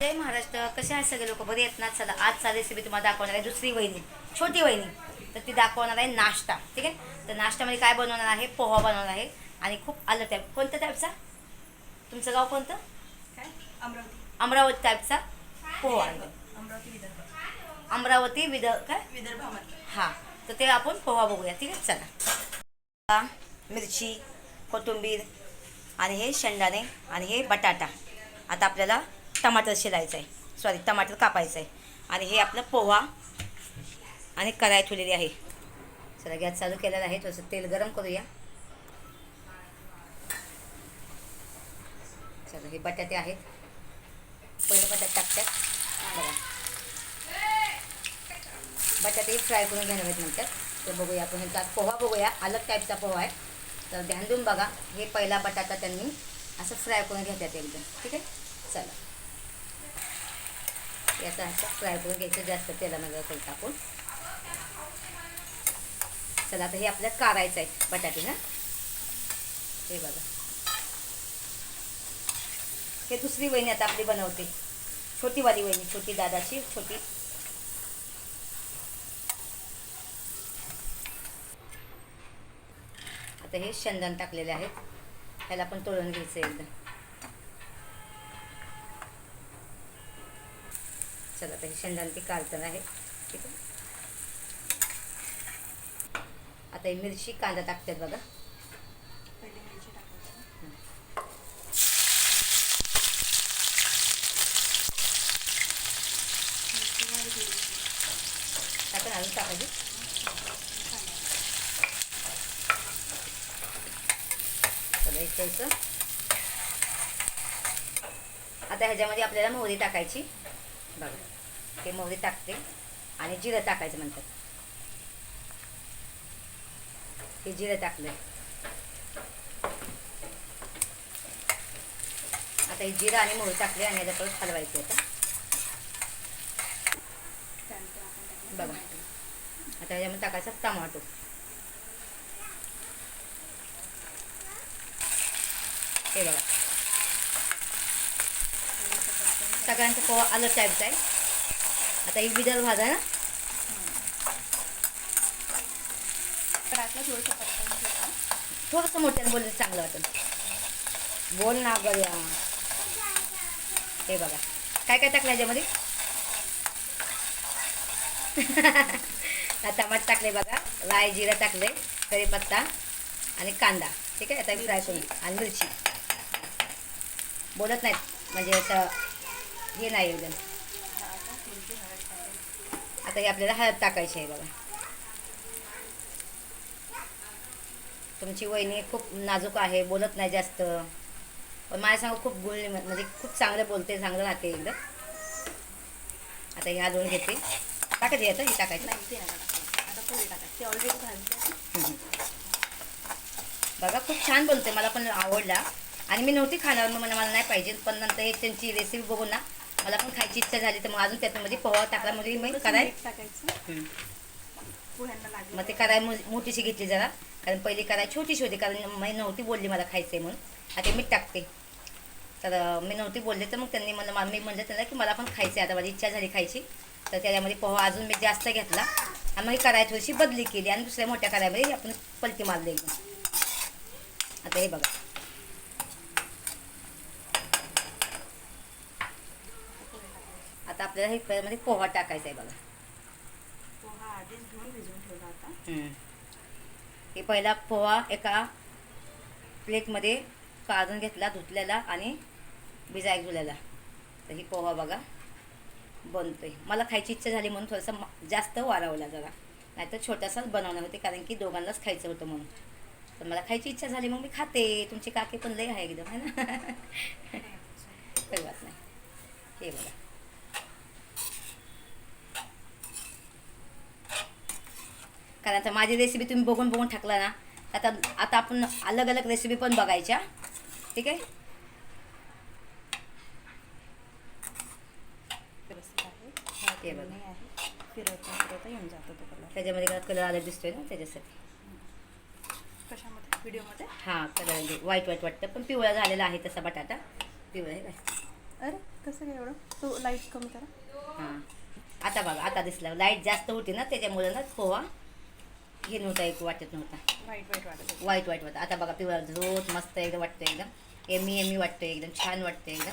जय महाराष्ट्र. कसे आहेत सगळे लोक? बरे आहेत ना? चला आजचा रेसिपी तुम्हाला दाखवणार आहे दुसरी वहिनी छोटी वहिनी. तर ती दाखवणार आहे नाश्ता ठीक आहे? तर नाश्त्यामध्ये काय बनवणार आहे? पोहा बनवणार आहे. आणि खूप आलं टाईप कोणत्या टाईपचा तुमचं गाव कोणतं? काय? अमरावती. अमरावती टाईपचा पोहा. अमरावती विदर्भ. अमरावती विद काय? विदर्भामध्ये हां. तर ते आपण पोहा बघूया ठीक आहे? चला. मिरची कोथिंबीर आणि हे शेंगदाणे आणि हे बटाटा. आता आपल्याला टमाटर शिलायचं आहे सॉरी टमाटर कापायचं आहे आणि हे आपलं पोहा आणि कढाई ठेवलेली आहे. चला गॅस चालू केलेला आहे. थोडंसं तेल गरम करूया. चला हे बटाटे आहेत. पहिले बटाटे टाकतात बघा. बटाटे फ्राय करून घ्यावे आहेत नंतर. तर बघूया आपण ह्याचा पोहा बघूया. अलग टाईपचा पोहा आहे. तर ध्यान देऊन बघा. हे पहिला बटाटा त्यांनी असं फ्राय करून घेतात एकदम. ठीक आहे? चला. याचा असं फ्राय करून घ्यायचं जास्त तेलामध्ये तेल टाकून. चला आता हे आपल्याला काढायचं आहे बटाटे ना हे बघा. हे दुसरी वहिनी आता आपली बनवते. छोटीवाली वहिनी छोटी दादाची छोटी. आता हे शेंगदाण टाकलेले आहेत. ह्याला पण तोडून घ्यायचं एकदा. चला आता हे ते काढताना आहे. ठीक आहे आता ही मिरची कांदा टाकतात बघा. पहिले टाकून अजून टाकायची. चला आता ह्याच्यामध्ये आपल्याला मोहरी टाकायची. बघा. ते मोहरी टाकते आणि जिरं टाकायचं म्हणतात. हे जिरं टाकलं आता हे जिरं आणि मोहरी टाकले आणि याच्या परत हलवायचे आता. बघा. आता याच्यामध्ये टाकायचा टमाटो. हे बघा. सगळ्यांचा पोहा अलग टाईपचा आहे आता ही विदर्भ भाजा ना. थोडंसं मोठ्यानं बोललं चांगलं वाटेल. बोल ना गड्या. हे बघा. काय काय टाकलं ह्याच्यामध्ये आता टमाट टाकले बघा. राय जिरं टाकले. कढीपत्ता आणि कांदा. ठीक आहे? आता फ्राय करून आणि मिरची. बोलत नाहीत. म्हणजे असं हे नाही एकदम आता थोडीशी हळद टाकायची आता हे आपल्याला हळद टाकायची आहे बघा. तुमची वहिनी खूप नाजूक आहे बोलत नाही जास्त. पण माझ्या सांग खूप गुळणी म्हणजे खूप चांगलं बोलते चांगलं राहते एकदम आता हे हलवून घेते. टाकायचं येतं हे टाकायचं. नाही टाकायचं. आता पोळी ऑलरेडी. बघा खूप छान बोलते मला पण आवडला. आणि मी नव्हती खाणार मग मला मला नाही पाहिजे. पण नंतर हे त्यांची रेसिपी बघून ना मला पण खायची इच्छा झाली तर मग अजून त्याच्यामध्ये पोहा टाकला म्हणजे मी कराय टाकायचं? मग ते कराय मो- मोठीशी घेतली जरा कारण पहिली कराय छोटीशी होती कारण मी नव्हती बोलली मला खायचं आहे म्हणून. आता मीठ टाकते. तर मी नव्हती बोलले तर मग त्यांनी मला मा- मी म्हणलं त्यांना की मला पण खायचं आहे आता माझी इच्छा झाली खायची. तर त्याच्यामध्ये पोहा अजून मी जास्त घेतला. आणि मग ही कराय थोडीशी बदली केली आणि दुसऱ्या मोठ्या करायमध्ये आपण पलटी मारली एकदम. आता हे बघा पोहे टाकायचे आता आपल्याला हे मध्ये पोहा टाकायचा आहे बघा. पोहा आधीच धुवून भिजवून ठेवला होता. हम्म. हे पहिला पोहा एका प्लेटमध्ये काढून घेतला धुतलेला आणि भिजायला धुलेला तर ही पोहा बघा बनतोय. मला खायची इच्छा झाली म्हणून थोडंसं जास्त वाढवला जरा. नाहीतर छोटासाच बनवणार होते कारण की दोघांनाच खायचं होतं म्हणून. तर मला खायची इच्छा झाली मग मी खाते. तुमची काकी पण लय आहे एकदम है ना? काही बात नाही. हे बघा. कारण आता माझी रेसिपी तुम्ही बघून बघून टाकला ना आता आता आपण अलग अलग रेसिपी पण बघायच्या. ठीक आहे? हा ते बघा. फिरवता फिरवता येऊन जातो तो कलर त्याच्यामध्ये कलर आला दिसतोय ना त्याच्यासाठी. कशामध्ये? व्हिडिओमध्ये? हां कलर व्हाईट व्हाईट वाटतं. पण पिवळा झालेला आहे तसा बटाटा. पिवळा आहे काय? अरे कसं काय एवढं? तो लाइट कमी करा. हां. आता बघा आता दिसला. लाइट जास्त होती ना त्याच्यामुळे ना पोहा हे नव्हता एक वाटत नव्हता. वाईट वाईट वाटत होतं. वाईट वाईट वाटतं आता बघा पिवळा रोज मस्त एकदम वाटतं एकदम. एमी एमी वाटतं एकदम. छान वाटतं एकदम.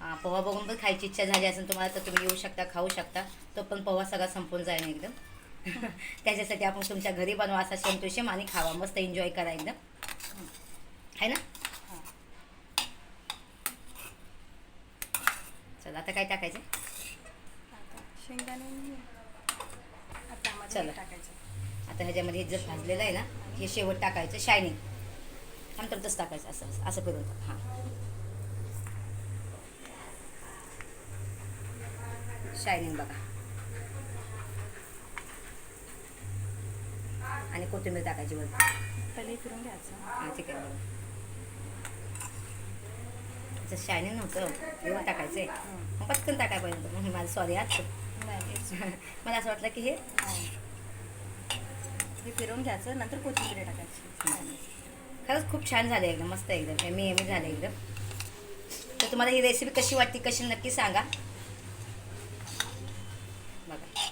हां पोहा बघून पण खायची इच्छा झाली असेल तुम्हाला तर तुम्ही येऊ शकता खाऊ शकता. तो पण पोहा सगळा संपून जाईल एकदम. त्याच्यासाठी आपण तुमच्या घरी बनवा असा संतोषम आणि खावा. मस्त एन्जॉय करा एकदम. आहे ना? हां चला आता काय टाकायचं? आता शेंगदाणे आणि आता आम्हाला चला. टाकायचं. आता ह्याच्यामध्ये हे जर भाजलेलं आहे ना हे शेवट टाकायचं शायनिंग नंतर तसं टाकायचं असं असं करून हां. शायनिंग बघा. आणि कोथिंबीर टाकायची वर पहिले फिरून घ्यायचं. हां ठीक आहे शायनिंग नव्हतं एवढं टाकायचं आहे मग पटकन टाकाय पाहिजे माझं सॉरी आज. मला असं वाटलं की हे हे फिरवून घ्यायचं नंतर कोथिंबीर टाकायची. खरंच खूप छान झालं एकदम मस्त एकदम एमी एमी झालं एकदम. तर तुम्हाला ही रेसिपी कशी वाटते कशी नक्की सांगा. बघा.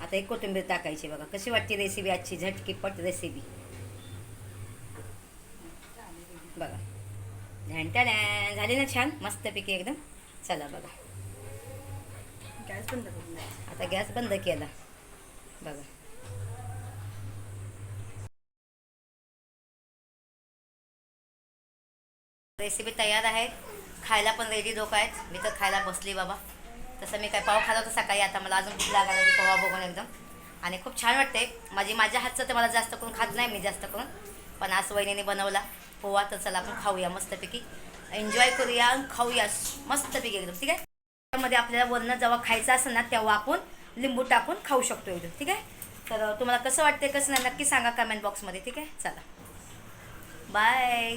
आता एक कोथिंबीर टाकायची बघा. कशी वाटते रेसिपी आजची? झटकीपट रेसिपी बघा झंटाड्या झाली ना छान मस्तपैकी एकदम. चला बघा. गॅस बंद आता गॅस बंद केला. बघा. रेसिपी तयार आहे खायला पण रेडी लोक आहेत. मी तर खायला बसली बाबा. तसं मी काय पाव खाला होता सकाळी. आता मला अजून लागायला लागली पोहा बघून एकदम. आणि खूप छान वाटते माझी माझ्या हातचं तर मला जास्त करून खात नाही मी जास्त करून. पण आज वहिनीने बनवला. पोहा तर चला आपण खाऊया मस्तपैकी. एन्जॉय करूया आणि खाऊया मस्तपैकी एकदम ठीक आहे? त्यामध्ये आपल्याला वरण जेव्हा खायचं असेल ना तेव्हा आपण लिंबू टाकून खाऊ शकतो एकदम ठीक आहे? तर तुम्हाला कसं वाटते कसं नाही नक्की सांगा कमेंट बॉक्समध्ये ठीक आहे? चला. बाय